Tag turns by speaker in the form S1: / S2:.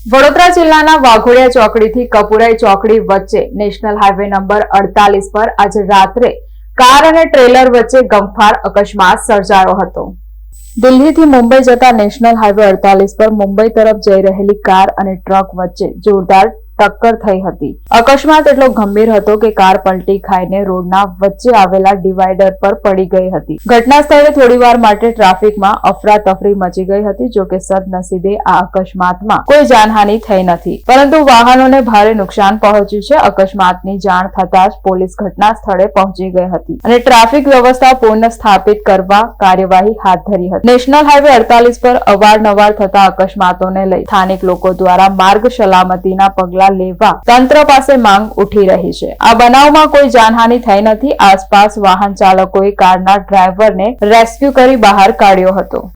S1: વડોદરા જિલ્લાના વાઘોડિયા ચોકડીથી કપુરાઈ ચોકડી વચ્ચે નેશનલ હાઈવે નંબર અડતાલીસ પર આજે રાત્રે કાર અને ટ્રેલર વચ્ચે ગંફાર અકસ્માત સર્જાયો હતો. દિલ્હીથી મુંબઈ જતા નેશનલ હાઈવે અડતાલીસ પર મુંબઈ તરફ જઈ રહેલી કાર અને ટ્રક વચ્ચે જોરદાર ટક્કર થઈ હતી. અકસ્માત એટલો ગંભીર હતો કે કાર પલટી ખાઈને રોડના વચ્ચે આવેલા ડિવાઈડર પર પડી ગઈ હતી. ઘટના સ્થળે થોડીવાર માટે ટ્રાફિકમાં અફરાતફરી મચી ગઈ હતી જોકે સદનસીબે આ અકસ્માતમાં કોઈ જાનહાનિ થઈ નથી. પરંતુ વાહનોને ભારે નુકસાન પહોંચ્યું છે. અકસ્માતની જાણ થતા જ પોલીસ ઘટના સ્થળે પહોંચી ગઈ હતી અને ટ્રાફિક વ્યવસ્થા પુનઃ સ્થાપિત કરવા કાર્યવાહી હાથ ધરી હતી. નેશનલ હાઈવે અડતાલીસ પર અવારનવાર થતા અકસ્માતોને લઈ સ્થાનિક લોકો દ્વારા માર્ગ સલામતીના પગલા લેવા તંત્ર પાસે માંગ ઉઠી રહી છે. આ બનાવમાં કોઈ જાનહાનિ થઈ નથી. આસપાસ વાહન ચાલકોએ કારના ડ્રાઈવરને રેસ્ક્યુ કરી બહાર કાઢ્યો હતો.